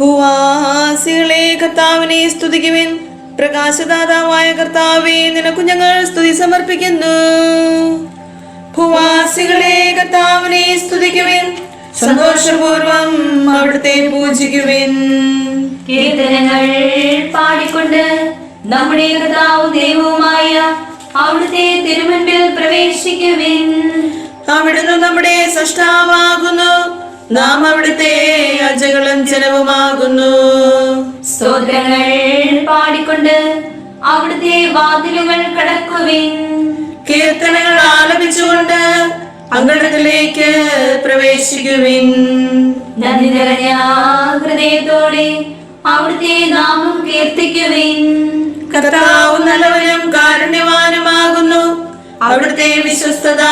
ഭൂവാസികളെ കർത്താവിനെ സ്തുതിക്കുവിൻ. പ്രകാശദാതാവായ കർത്താവെ നിനക്കു ഞങ്ങൾ സ്തുതി സമർപ്പിക്കുന്നു. ഭൂവാസികളെ കർത്താവിനെ സ്തുതിക്കുവിൻ. സന്തോഷപൂർവം അവിടുത്തെ പൂജിക്കുവിൻ. കീർത്തനങ്ങൾ പാടിക്കൊണ്ട് നമ്മുടെ കർത്താവും ദൈവവുമായ അവിടുത്തെ തിരുമുൻപിൽ പ്രവേശിക്കുവിൻ. അവിടുന്ന് നമ്മുടെ സൃഷ്ടാവാകുന്നു. നാം അവിടുത്തെ അജകളും ജനവുമാകുന്നു. സ്തോത്രങ്ങൾ പാടിക്കൊണ്ട് അവിടുത്തെ വാതിലുകൾ കടക്കുവിൻ. കീർത്തനങ്ങൾ ആലപിച്ചുകൊണ്ട് അങ്കണത്തിലേക്ക് പ്രവേശിക്കുവിൻ. നന്ദി നിറഞ്ഞ ഹൃദയത്തോടെ അവിടുത്തെ നാമം കീർത്തിക്കുവിൻ. കർത്താവ് നല്ലവനും കാരുണ്യവാനുമാകുന്നു. അവിടുത്തെ വിശ്വസ്തത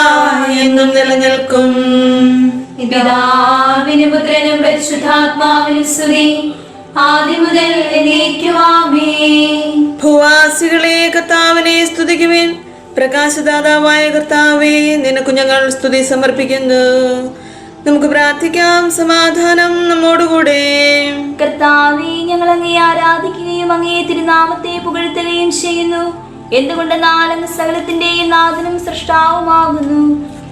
എന്നും നിലനിൽക്കും. പിതാവിനും പുത്രനും പരിശുദ്ധാത്മാവിനും സ്തുതി. ആദ്യം മുതൽ എന്നേക്കുമാമേ ഭൂവാസികളെ കർത്താവിനെ സ്തുതിക്കുവിൻ. പ്രകാശദാതാവായ കർത്താവെ നിനക്കു ഞങ്ങൾ സ്തുതി സമർപ്പിക്കുന്നു. നമുക്ക് പ്രാർത്ഥിക്കാം സമാധാനം നമ്മോടുകൂടെ. കർത്താവെ ഞങ്ങൾ അങ്ങേ ആരാധിക്കുകയും അങ്ങേ തിരുനാമത്തെ പുകഴ്ത്തുകയും ചെയ്യുന്നു. എന്തുകൊണ്ടെന്നാൽ അങ്ങ് സകലത്തിന്റെയും നാഥനും സൃഷ്ടാവുമാകുന്നു?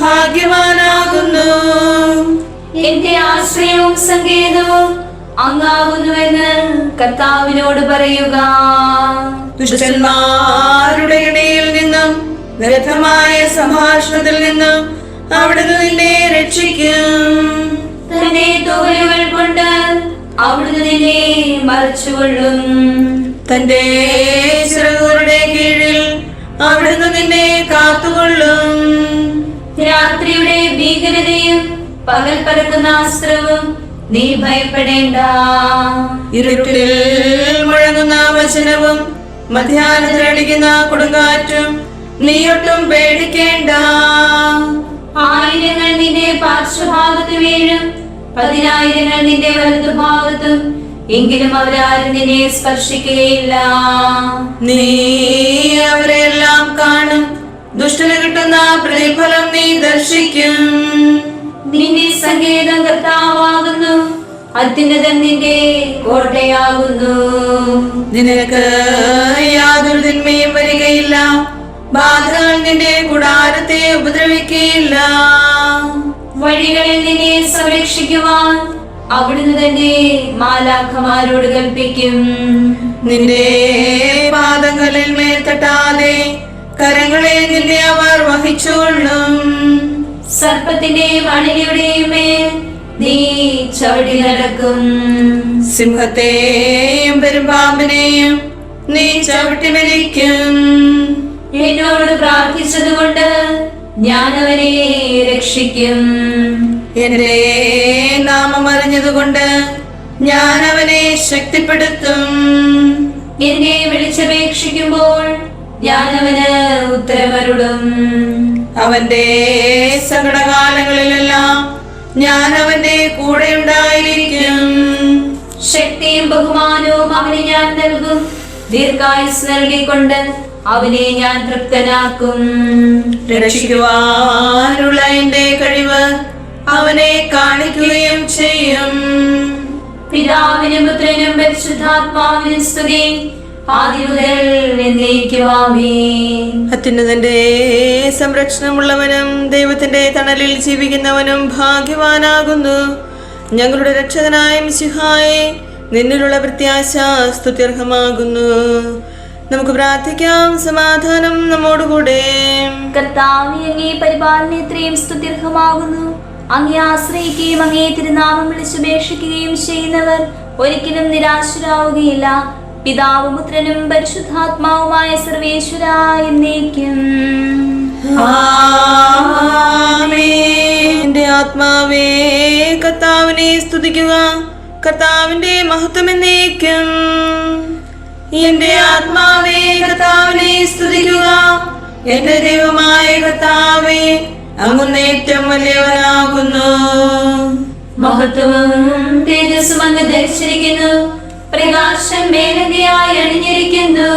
ഭാഗ്യവാനാകുന്നു. എന്റെ ആശ്രയവും സങ്കേതവും അങ്ങാകുന്നുവെന്ന് കർത്താവിനോട് പറയുക. ദുഷ്ടന്മാരുടെ ഇടയിൽ നിന്നും വ്യർത്ഥമായ സംഭാഷണത്തിൽ നിന്നും അവിടുന്ന് നിന്നെ രക്ഷിക്കും. തന്റെ തോലുകൾ കൊണ്ട് അവിടുന്ന് നിന്നെ മറച്ചുകൊള്ളും. തന്റെ ചിറകുകളുടെ കീഴിൽ അവിടുന്ന് നിന്നെ കാത്തുകൊള്ളും. രാത്രിയുടെ ഭീകരതയും പകൽ പരക്കുന്ന അസ്ത്രവും നീ ഭയപ്പെടേണ്ട. ഇരുട്ടിൽ മുഴങ്ങുന്ന വചനവും മധ്യാഹ്നത്തിൽ അടിക്കുന്ന കൊടുങ്കാറ്റും ഒട്ടും പേടിക്കേണ്ട. ആയിരങ്ങൾ നിന്റെ പാർശ്വഭാഗത്ത് വീഴും പതിനായിരങ്ങൾ നിന്റെ വലതുഭാഗത്തും എങ്കിലും അവരാരും നിന്നെ സ്പർശിക്കുകയില്ല. നീ അവരെല്ലാം കാണും. ദുഷ്ടന് കിട്ടുന്ന പ്രതിഫലം നീ ദർശിക്കും. നിന്റെ സങ്കേതം കർത്താവാകുന്നു. അത്യുന്നതൻ നിന്റെ കോട്ടയാകുന്നു. നിനക്ക് യാതൊരു തിന്മയും വരികയില്ല. ബാധകൾ നിന്റെ കൂടാരത്തെ ഉപദ്രവിക്കയില്ല വഴികളിൽ നിന്നെ സംരക്ഷിക്കുവാൻ അവിടുന്ന് തന്നെ മാലാഖമാരോട് കൽപ്പിക്കും. നിന്റെ പാദങ്ങളിൽ മേൽ തട്ടാതെ കരങ്ങളെ നിന്നെ അവർ വഹിച്ചുകൊള്ളും. സർപ്പത്തിന്റെയും അണിയുടെയും മേൽ നീ ചവിടി നടക്കും. സിംഹത്തെയും പെരുമ്പാമ്പിനെയും നീ ചവിട്ടി മരിക്കും എന്നോട് പ്രാർത്ഥിച്ചതുകൊണ്ട് ഞാൻ അവനെ രക്ഷിക്കും. എന്റെ നാമം അറിഞ്ഞതുകൊണ്ട് ഞാൻ അവനെ ശക്തിപ്പെടുത്തും. എന്നെ വിളിച്ചപേക്ഷിക്കുമ്പോൾ ഞാൻ ഉത്തരമരുടും ഉത്തരമരുളും. അവന്റെ സങ്കടകാലങ്ങളിലെല്ലാം ഞാൻ അവന്റെ കൂടെ ഉണ്ടായിരിക്കും ശക്തിയും ബഹുമാനവും അവന് ഞാൻ നൽകും. ദീർഘായുസ് നൽകിക്കൊണ്ട് അവനെ ഞാൻ തൃപ്തനാക്കും. രക്ഷിക്കുവാനുള്ള എന്റെ കഴിവ് അവനെ കാണിക്കുകയും ചെയ്യും. പിതാവിനും പുത്രനും പരിശുദ്ധാത്മാവിനും സ്തുതി. അത്യുന്നതന്റെ സംരക്ഷണമുള്ളവനും ദൈവത്തിന്റെ തണലിൽ ജീവിക്കുന്നവനും ഭാഗ്യവാനാകുന്നു. ഞങ്ങളുടെ രക്ഷകനായ മിശിഹായെ നിന്നിലുള്ള പ്രത്യാശ സ്തുത്യർഹമാകുന്നു. നമുക്ക് പ്രാർത്ഥിക്കാം സമാധാനം നമ്മോടുകൂടെ. കർത്താവെ അങ്ങേ പരിപാലനത്തെയും സ്തുത്യർഹമാകുന്നു. അങ്ങേ ആശ്രയിക്കുകയും അങ്ങേ തിരുനാമം വിളിച്ചുപേക്ഷിക്കുകയും ചെയ്യുന്നവർ ഒരിക്കലും നിരാശരാവുകയില്ല. പിതാവും പുത്രനും പരിശുദ്ധാത്മാവുമായ സർവേശ്വര എന്നേക്കും. എന്റെ ആത്മാവേ കർത്താവിനെ സ്തുതിക്കുക. കർത്താവിന്റെ മഹത്വം എന്നേക്കും. എന്റെ ആത്മാവേ കർത്താവിനെ സ്തുതിക്കുക. എന്റെ ദൈവമായ കർത്താവേ അങ്ങുന്നേറ്റം വലിയവനാകുന്നു. മഹത്വവും തേജസ്സും അങ്ങ് ധരിച്ചിരിക്കുന്നു. പ്രകാശം മേലകയായി അണിഞ്ഞിരിക്കുന്നു.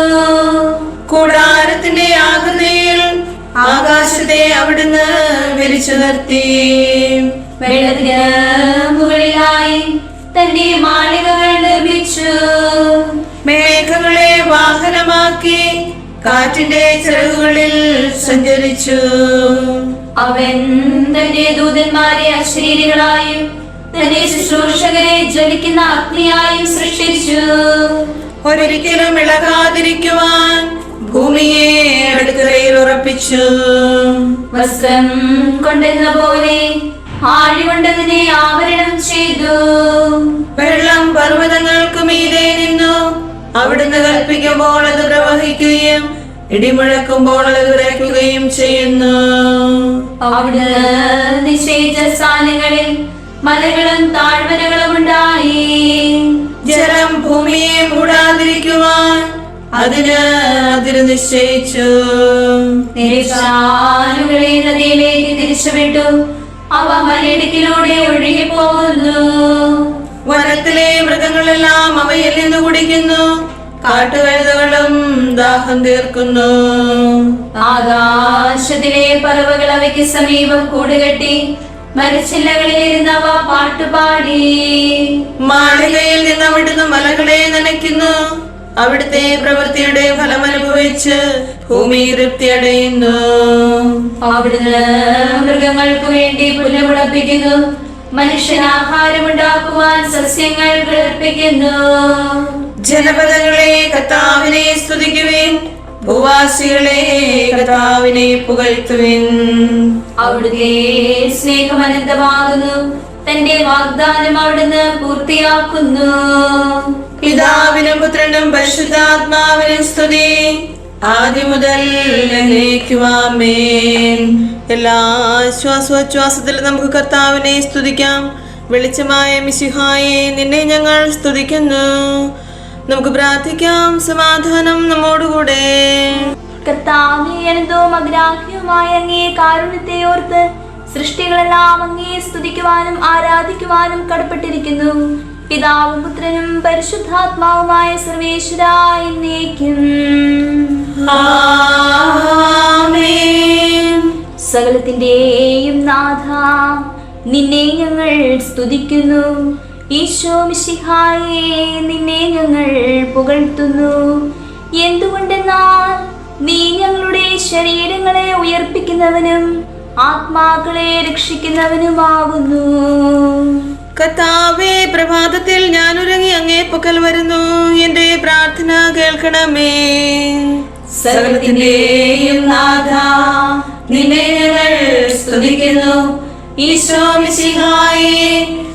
കൂടാരത്തിന്റെ ആകുന്നയിൽ ആകാശത്തെ അവിടുന്ന് വിരിച്ചു നിർത്തി. വെള്ളത്തിന് മുകളിലായി തന്റെ മാളികകൾ നിർമ്മിച്ചു. മേഘങ്ങളെ വാഹനമാക്കി കാറ്റിന്റെ ചിറകുകളിൽ സഞ്ചരിച്ചു. അവൻ തന്റെ ദൂതന്മാരെ അശരീരികളായും തന്റെ ശുശ്രൂഷകരെ ജ്വലിക്കുന്ന അഗ്നിയായും സൃഷ്ടിച്ചു. ഒരിക്കലും ഇളകാതിരിക്കുവാൻ ഭൂമിയെ അടുക്കളയിൽ ഉറപ്പിച്ചു. വസ്ത്രം കൊണ്ടെന്ന പോലെ ആഴി കൊണ്ടതിനെ ആവരണം ചെയ്തു. വെള്ളം പർവതങ്ങൾക്ക് മീതെ നിന്നു. അവിടുന്ന് കൽപ്പിക്കുമ്പോൾ അത് പ്രവഹിക്കുകയും ഇടിമുഴക്കുമ്പോൾ അത് വിറയ്ക്കുകയും ചെയ്യുന്നു. അവിടുന്ന് നിശ്ചയിച്ച സ്ഥാനങ്ങളിൽ മലകളും താഴ്വരകളും ഉണ്ടായി ജലം ഭൂമിയെ മൂടാതിരിക്കുവാൻ അതിന് അതിര് നിശ്ചയിച്ചു. നിരക്ഷാനുകളെ നദിയിലേക്ക് തിരിച്ചുവിട്ടു അവ മലയിടുക്കിലൂടെ ഒഴുകി പോകുന്നു വനത്തിലെ മൃഗങ്ങളെല്ലാം അവയിൽ നിന്ന് കുടിക്കുന്നു. കാട്ടുകഴുതകളും ദാഹം തീർക്കുന്നു. ആകാശത്തിലെ പറവകൾ അവയ്ക്ക് സമീപം കൂടുകെട്ടി മരച്ചില്ലകളിൽ ഇരുന്നവ പാട്ടുപാടി. മാളികയിൽ നിന്ന് അവിടുന്ന് മലകളെ നനയ്ക്കുന്നു. അവിടുത്തെ പ്രവൃത്തിയുടെ ഫലം അനുഭവിച്ച് ഭൂമി തൃപ്തിയടയുന്നു അവിടുന്ന് മൃഗങ്ങൾക്ക് വേണ്ടി പുല്ല് മനുഷ്യൻ ആഹാരമുണ്ടാക്കുവാൻ സസ്യങ്ങൾ കിളർപ്പിക്കുന്നു. ജനപദങ്ങളെ കത്താവിനെ സ്തുതിക്കുവിൻ. ഭൂവാസികളെ കർത്താവിനെ പുകഴ്ത്തുവിൻ. അവിടുത്തെ സ്നേഹം അനന്തമാകുന്നു. തന്റെ വാഗ്ദാനം അവിടുന്ന് പൂർത്തിയാക്കുന്നു. പിതാവിനും പുത്രനും പരിശുദ്ധാത്മാവിനും സ്തുതി. ആദ്യം മുതൽ എല്ലാ ആശ്വാസോച്ഛ്വാസത്തിലും നമുക്ക് കർത്താവിനെ സ്തുതിക്കാം. വെളിച്ചമായ മിശിഹായെ നിന്നെ ഞങ്ങൾ സ്തുതിക്കുന്നു. നമുക്ക് പ്രാർത്ഥിക്കാം. സമാധാനം നമ്മോടുകൂടെ. കർത്താവേ അഗ്രാഹ്യവുമായ അങ്ങേ കാരുണ്യത്തെ ഓർത്ത് സൃഷ്ടികളെല്ലാം അങ്ങേ സ്തുതിക്കുവാനും ആരാധിക്കുവാനും കടപ്പെട്ടിരിക്കുന്നു. പിതാവും പുത്രനും പരിശുദ്ധാത്മാവുമായ സർവേശ്വര എന്നേക്കും. സകലത്തിന്റെയും നാഥ നിന്നെ ഞങ്ങൾ സ്തുതിക്കുന്നു. ഈശോ മിശിഹായെ നിന്നെ ഞങ്ങൾ പുകഴ്ത്തുന്നു. എന്തുകൊണ്ടെന്നാൽ നീ ഞങ്ങളുടെ ശരീരങ്ങളെ ഉയർപ്പിക്കുന്നവനും ആത്മാക്കളെ രക്ഷിക്കുന്നവനുമാകുന്നു. കർത്താവേ പ്രഭാതത്തിൽ ഞാൻ ഉറങ്ങി അങ്ങേ പക്കൽ വരുന്നു. എന്റെ പ്രാർത്ഥന കേൾക്കണമേ. സർവത്തിന്റെയും നാഥ നിന്നെ ഞങ്ങൾ സ്തുതിക്കുന്നു. ഈശോ മിശിഹായെ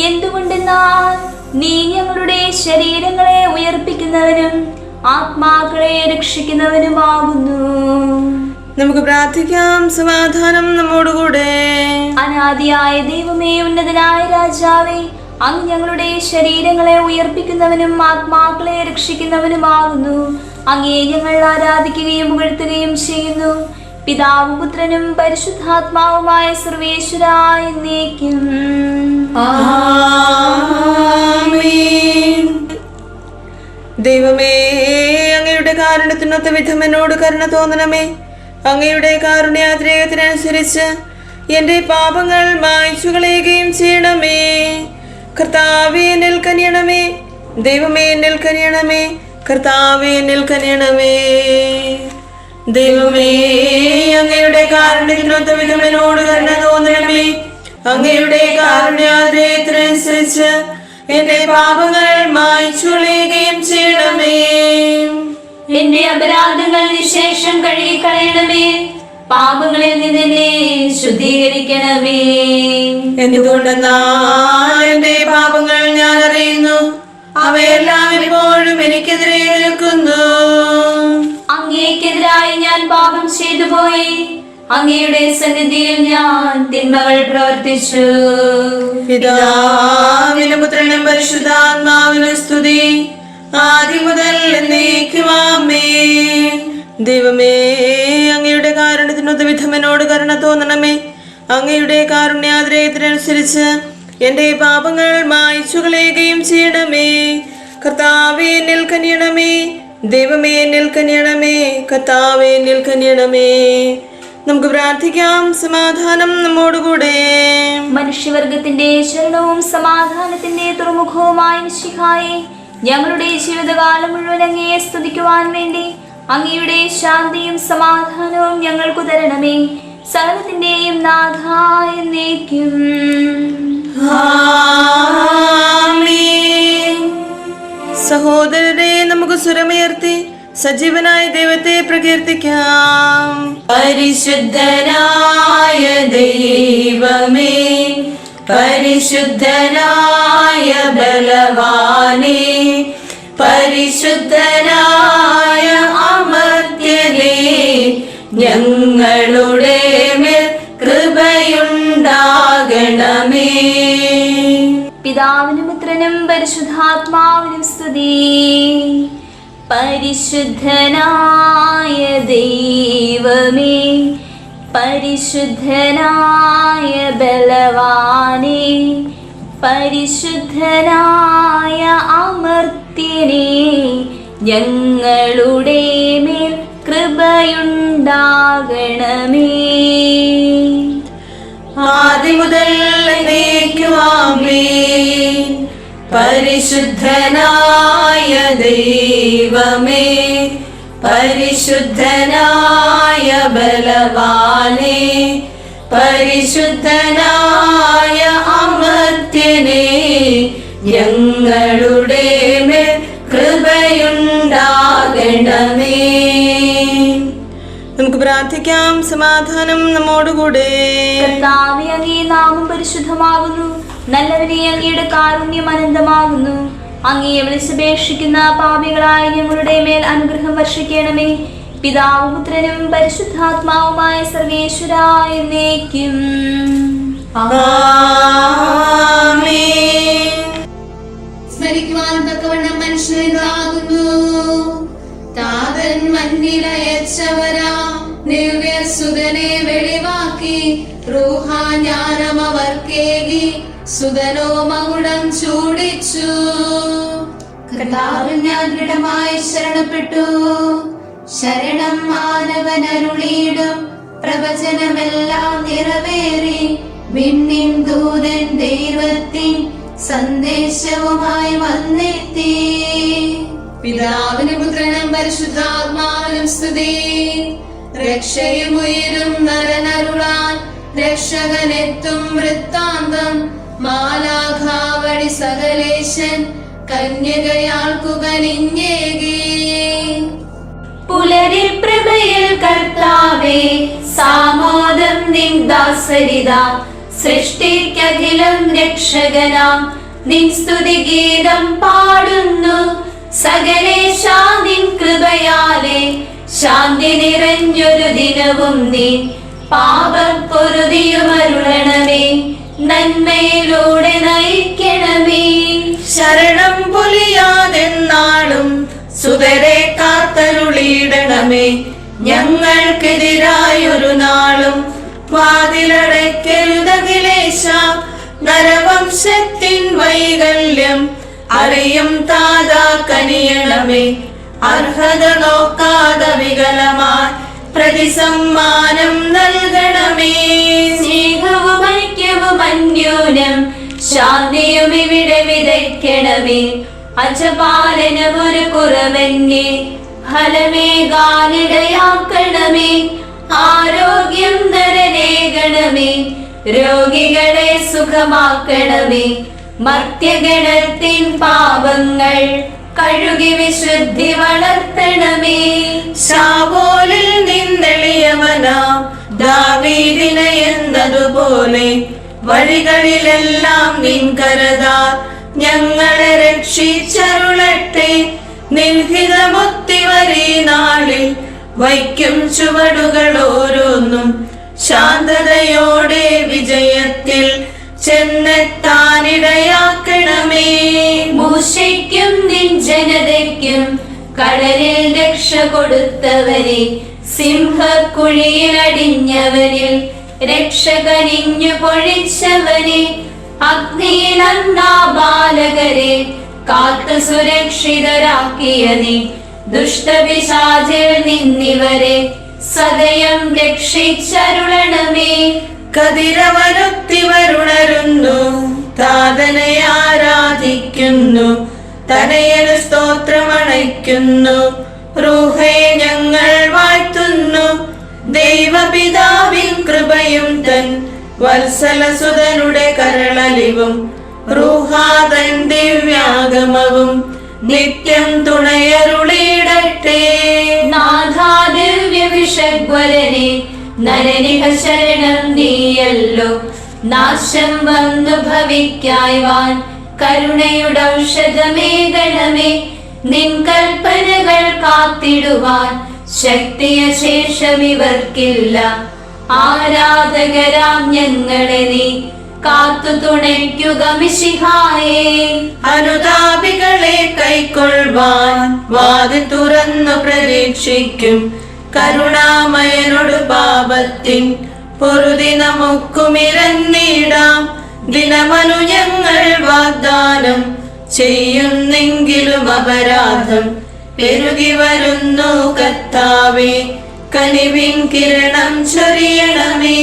എന്തുകൊണ്ടെന്നാൽ നീ ഞങ്ങളുടെ ശരീരങ്ങളെ ഉയർപ്പിക്കുന്നവനും ആത്മാക്കളെ രക്ഷിക്കുന്നവനുമാകുന്നു. നമുക്ക് പ്രാർത്ഥിക്കാം. സമാധാനം നമ്മോടുകൂടെ. അനാദിയായ ദൈവമേ ഉന്നതനായ രാജാവേ അങ്ങ് ഞങ്ങളുടെ ശരീരങ്ങളെ ഉയർപ്പിക്കുന്നവനും ആത്മാക്കളെ രക്ഷിക്കുന്നവനുമാകുന്നു. അങ്ങേ ഞങ്ങൾ ആരാധിക്കുകയും പുകഴ്ത്തുകയും ചെയ്യുന്നു. പിതാവും പുത്രനും പരിശുദ്ധാത്മാവുമായ സർവേശ്വരായ എന്നേക്കും. ദൈവമേ അങ്ങയുടെ കാരണത്തിനൊത്ത വിധം എന്നോട് കരുണ തോന്നണമേ. അങ്ങയുടെ കാരുണ്യാഗ്രഹത്തിനനുസരിച്ച് എന്റെ പാപങ്ങൾ മായ്ച്ചു കളയുകയും ചെയ്യണമേ. കർത്താവേ എന്നിൽ കനിയണമേ. ദൈവമേ എന്നിൽ കനിയണമേ. കർത്താവേ കനിയണമേ. ദൈവമേ അങ്ങയുടെ കാരുണ്യത്തിനൊത്ത വിധം എന്നോട് കരുണ തോന്നണമേ. അങ്ങയുടെ കാരുണ്യാതിരേകത്തിനനുസരിച്ച് എന്റെ പാപങ്ങൾ മായ്ച്ചു കളയുകയും ചെയ്യണമേ. എന്റെ അപരാധങ്ങൾ നിശേഷം കഴുകിക്കളയണമേ. പാപങ്ങളിൽ നിന്ന് എന്നെ ശുദ്ധീകരിക്കണമേ. എന്തുകൊണ്ടെന്നാ എന്റെ പാപങ്ങൾ ഞാൻ അറിയുന്നു. അവയെല്ലാം ഇപ്പോഴും എനിക്കെതിരെ നിൽക്കുന്നു അങ്ങേക്കെതിരായി ഞാൻ പാപം ചെയ്തു പോയി അങ്ങയുടെ സന്നിധിയിൽ ഞാൻ തിന്മകൾ പ്രവർത്തിച്ചു. പിതാവിനും പുത്രനും പരിശുദ്ധാത്മാവിനും സ്തുതി. ആദ്യം മുതൽ എന്നേക്കുമാമേ ദൈവമേ അങ്ങയുടെ കാരണത്തിന് വിധം കരുണ തോന്നണമേ. അങ്ങയുടെ കാരുണ്യാതിരയത്തിനനുസരിച്ച് എന്റെ പാപങ്ങൾ മായ്ച്ചു കളയുകയും ചെയ്യണമേ. കർത്താവേ എന്നിൽ ദൈവമേ എന്നിൽ കർത്താവേ കനിയണമേ. നമുക്ക് പ്രാർത്ഥിക്കാം. സമാധാനം നമ്മോടുകൂടെ. മനുഷ്യവർഗത്തിന്റെ ശരണവും സമാധാനത്തിന്റെ തുറമുഖവുമായ ശിഖായെ ഞങ്ങളുടെ ജീവിതകാലം മുഴുവൻ അങ്ങയെ സ്തുതിക്കുവാൻ വേണ്ടി അങ്ങയുടെ ശാന്തിയും സമാധാനവും ഞങ്ങൾക്ക് തരണമേ. സകലത്തിന്റെയും നാഥായ. സഹോദരരെ നമുക്ക് സ്വരമുയർത്തി സജീവനായ ദൈവത്തെ പ്രകീർത്തിക്കാം. പരിശുദ്ധനായ ദൈവമേ പരിശുദ്ധനായ ബലവാനേ പരിശുദ്ധനായ അമർത്യനേ ഞങ്ങളുടെ മേൽ കൃപയുണ്ടാകണമേ. പിതാവിനും പുത്രനും പരിശുദ്ധാത്മാവിനും സ്തുതി. പരിശുദ്ധനായ ദൈവമേ പരിശുദ്ധനായ ബലവാനെ പരിശുദ്ധനായ അമർത്യനേ ഞങ്ങളുടെ മേൽ കൃപയുണ്ടാകണമേ ആദ്യ മുതൽ. പരിശുദ്ധനായ ദൈവമേ പരിശുദ്ധനായ ബലവാനെ പരിശുദ്ധനായ അമർത്യനെ ഞങ്ങളുടെ മേൽ കൃപയുണ്ടാകണമേ. നമുക്ക് പ്രാർത്ഥിക്കാം. സമാധാനം നമ്മോടുകൂടെ. കർത്താവെ അങ്ങേ നാമം പരിശുദ്ധമാകുന്നു. നല്ലവനെ അങ്ങയുടെ കാരുണ്യം അനന്തമാകുന്നു. അങ്ങയെ വിളിച്ചപേക്ഷിക്കുന്ന പാപികളായ ഞങ്ങളുടെ മേൽ അനുഗ്രഹം വർഷിക്കണമേ. പിതാവും പുത്രനും പരിശുദ്ധാത്മാവുമായ സർവേശ്വര എന്നേക്കും. സ്മരിക്കുവാൻ തക്കവണ്ണം മനുഷ്യനാകുന്നു താതൻ മണ്ണിലയച്ചവരാ ദിവ്യസുതനെ വെളിവാക്കി റൂഹാജ്ഞാനം അവർക്കേകി സുതനോ മകുടം ചൂടിച്ചു. കർത്താവിൽ ഞാൻ ദൃഢമായി ശരണപ്പെട്ടു. ശരണം മാനവനരുളിയിടും. പ്രവചനമെല്ലാം നിറവേറി. വിണ്ണിൻ ദൂതൻ ദൈവത്തിൻ സന്ദേശവുമായി വന്നെത്തി. പിതാവിന് പുത്രനും പരിശുദ്ധാത്മാവിനും സ്തുതി. രക്ഷയും ഉയരും നരനരുളാൻ രക്ഷകനെത്തും വൃത്താന്തം. മാലാഘാവടി സകലേശൻ കന്യകയാൾക്കു കനിഞ്ഞേകി പുലരിൽ പ്രഭയിൽ കർത്താവേ സാമോദം നിൻ ദാസരിത. സൃഷ്ടിക്കഖിലം രക്ഷകനാം. നിൻ സ്തുതി ഗീതം പാടുന്നു സകലേശാ നിൻ കൃപയാലെ. ശാന്തി നിറഞ്ഞൊരു ദിനവും നീ പാപം പൊറുതിയുമരുളണമേ നന്മയിലൂടെ നയിക്കണമേ. ശരണം പൊലിയാതെന്നാളും സുതരെ കാത്തരുളിയിടണമേ. ഞങ്ങൾക്കെതിരായൊരു നാളും വാതിലടയ്ക്കരുതകിലേശ നരവംശത്തിൻ വൈകല്യം അറിയും താതാ കനിയണമേ. അർഹത നോക്കാതെ വികലമായി പ്രതിസമ്മാനം നൽകണമേ. സ്നേഹവും ഐക്യവും അന്യോന്യം ശാന്തിയും ഇവിടെ വിതയ്ക്കണമേ. അജപാലനം ഒരു കുറവെന്നെ ഫലമേകാനിടയാക്കണമേ ആരോഗ്യം നരനേകണമേ. രോഗികളെ സുഖമാക്കണമേ. മർത്യഗണത്തിൻ പാപങ്ങൾ കഴുകി വിശുദ്ധി വളർത്തണമേ. ശാവോലിൽ നിന്നെളിയവനാം ദാവീദിനെ എന്നതുപോലെ വഴികളിലെല്ലാം നിൻ കരുതാ ഞങ്ങളെ രക്ഷിച്ചരുളട്ടെ. നിൻഹിതമൊത്തിവരീ നാളിൽ വയ്ക്കും ചുവടുകൾ ഓരോന്നും ശാന്തതയോടെ വിജയത്തിൽ ചെന്നെത്താനിടയാക്കണമേ. മൂശയ്ക്കും നിൻ ജനതയ്ക്കും കടലിൽ രക്ഷ കൊടുത്തവരെ സിംഹക്കുഴിയിൽ അടിഞ്ഞവരിൽ രക്ഷ കനിഞ്ഞു പൊഴിച്ചവനെ അഗ്നിയിൽ അന്നാ ബാലകരെ കാത്തു സുരക്ഷിതരാക്കിയ നീ ദുഷ്ടപിശാചിൽ നിന്നിവരെ സദയം രക്ഷിച്ചരുളണമേ. കതിരവരുത്തിവരുണരുന്നു താതനെ ആരാധിക്കുന്നു. തനയന് സ്തോത്രമണയ്ക്കുന്നു. റൂഹേ ഞങ്ങൾ വാഴ്ത്തുന്നു. ദൈവപിതാവിൻ കൃപയും തൻ വത്സലസുതനുടെ കരളലിവും. റൂഹാതൻ ദിവ്യാഗമവും. നിത്യം തുണയരുളിയിടട്ടെ നാഥാദിവ്യ വിഷഗ്വരനെ നരനിഹ ശരണം നീയല്ലോ. നാശം വന്നു ഭവിക്കായ്വാൻ കരുണയുടെ ഔഷധമേകണമേ നിൻ കൽപ്പനകൾ കാത്തിടുവാൻ ശക്തിയ ശേഷം ഇവർക്കില്ല. ആരാധകരാം ഞങ്ങളെ നീ കാത്തു തുണയ്ക്കുക മിശിഹായേ. അനുതാപികളെ കൈക്കൊള്ളുവാൻ വാതിൽ തുറന്നു പ്രതീക്ഷിക്കും. കരുണാമയനോട് പാപത്തിൻ പൊറുതി നമുക്കുമിരന്നിടാം. ദിനമനു ഞങ്ങൾ വാഗ്ദാനം ചെയ്യുന്നെങ്കിലും അപരാധം പെരുകി വരുന്നു കത്താവേ കനിവിൻ കിരണം ചൊരിയണമേ.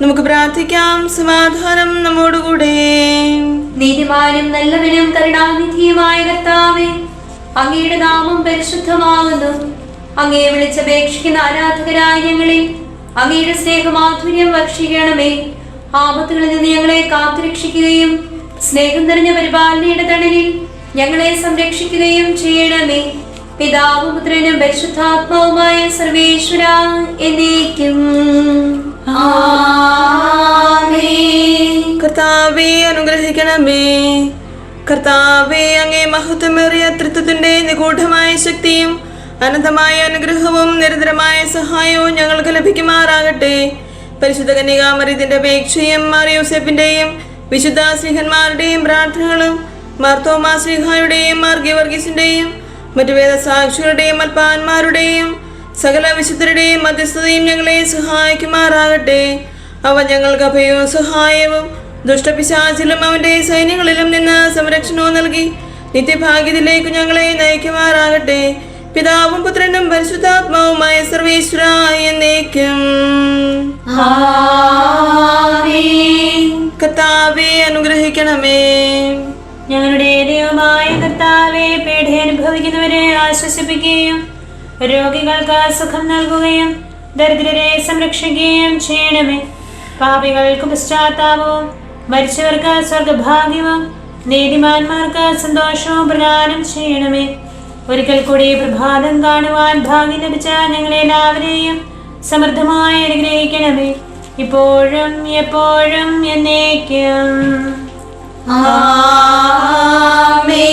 നമുക്ക് പ്രാർത്ഥിക്കാം. സമാധാനം നമ്മോടുകൂടെ. നീതിമാനും നല്ലവനും കരുണാനിധിയുമായ കർത്താവേ അങ്ങയുടെ നാമം പരിശുദ്ധമാകുന്നു. അങ്ങയെ വിളിച്ചപേക്ഷിക്കുന്ന ആരാധകരായ ഞങ്ങളെ അങ്ങയുടെ സ്നേഹമാധുര്യം ഭക്ഷിക്കണമേ. ആപത്തുകളിൽ നിന്ന് ഞങ്ങളെ കാത്തുരക്ഷിക്കുകയും സ്നേഹം നിറഞ്ഞ പരിപാലനയുടെ തണലിൽ ഞങ്ങളെ സംരക്ഷിക്കുകയും ചെയ്യണമേ. പിതാവും പുത്രനും പരിശുദ്ധാത്മാവുമായ സർവേശ്വര എന്നേക്കും. കർത്താവെ അനുഗ്രഹിക്കണമേ. കർത്താവെ അങ്ങേ മഹത്വമേറിയ തൃത്വത്തിന്റെ നിഗൂഢമായ ശക്തിയും അനന്തമായ അനുഗ്രഹവും നിരന്തരമായ സഹായവും ഞങ്ങൾക്ക് ലഭിക്കുമാറാകട്ടെ. പരിശുദ്ധ കന്യകാമറിയത്തിന്റെ അപേക്ഷയും മാറിയോസെഫിന്റെയും വിശുദ്ധ സ്ലിഹന്മാരുടെയും പ്രാർത്ഥനകളും മാർത്തോമാ ശ്രീഹായുടെയും മാർഗീവർഗീസിന്റെയും മറ്റു വേദസാക്ഷികളുടെയും അൽപ്പാന്മാരുടെയും സകല വിശുദ്ധരുടെയും മധ്യസ്ഥതയും ഞങ്ങളെ സഹായിക്കുമാറാകട്ടെ. അവ ഞങ്ങൾക്ക് അഭയവും സഹായവും ദുഷ്ടപിശാചിലും അവന്റെ സൈന്യങ്ങളിലും നിന്ന് സംരക്ഷണവും നൽകി നിത്യഭാഗ്യത്തിലേക്ക് ഞങ്ങളെ നയിക്കുമാറാകട്ടെ. പിതാവും പുത്രനും പരിശുദ്ധാത്മാവുമായ സർവേശ്വര എന്നേക്കും. കർത്താവെ അനുഗ്രഹിക്കണമേ. ഞങ്ങളുടെ ദൈവമായ കർത്താവെ പേടി അനുഭവിക്കുന്നവരെ ആശ്വസിപ്പിക്കുകയും രോഗികൾക്ക് സുഖം നൽകുകയും ദരിദ്രരെ സംരക്ഷിക്കുകയും ചെയ്യണമേ. പാപികൾക്ക് പശ്ചാത്താപവും മരിച്ചവർക്ക് സ്വർഗഭാഗ്യവും നീതിമാന്മാർക്ക് സന്തോഷവും പ്രദാനം ചെയ്യണമേ. ഒരിക്കൽ കൂടി പ്രഭാതം കാണുവാൻ ഭാഗ്യം ലഭിച്ച ഞങ്ങളെല്ലാവരെയും സമൃദ്ധമായി അനുഗ്രഹിക്കണമേ. ഇപ്പോഴും എപ്പോഴും എന്നേക്കും. ആമേ